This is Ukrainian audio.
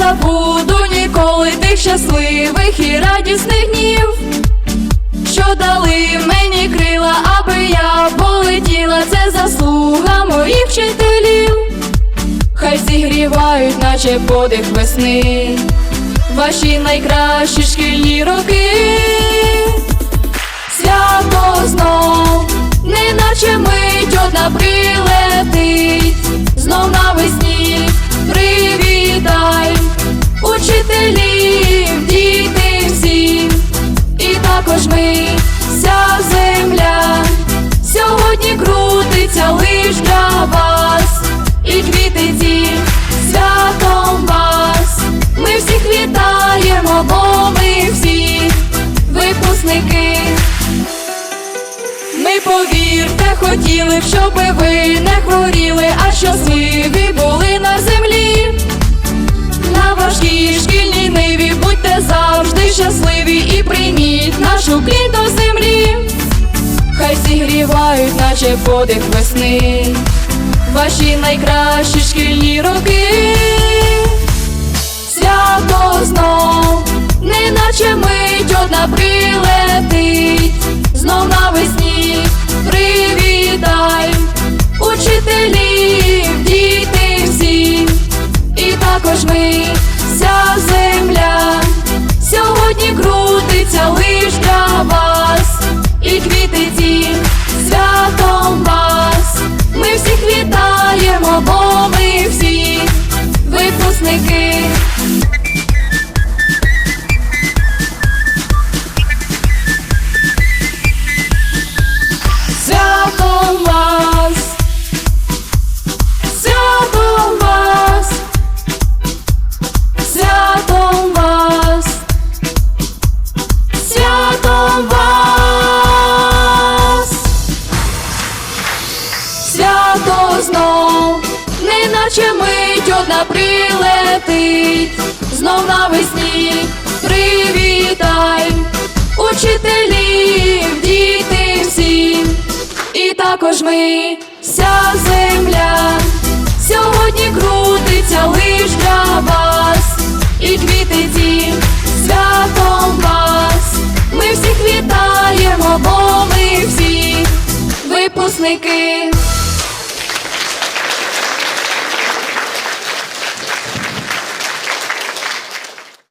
забуду ніколи тих щасливих і радісних днів, що дали мені крила, аби я полетіла, це заслуга моїх вчителів. Хай зігрівають, наче подих весни, ваші найкращі шкільні роки. Свято лиш для вас, і квіти ті святом вас. Ми всіх вітаємо, бо ми всі випускники. Ми повірте, хотіли, б, щоб ви не наче подих весни, ваші найкращі шкільні роки. Свято знов, неначе мить одна прилетить, знов навесні неначе мить одна прилетить, знов навесні. Привітай, учителів, діти всі, і також ми, вся земля, сьогодні крутиться лиш для вас.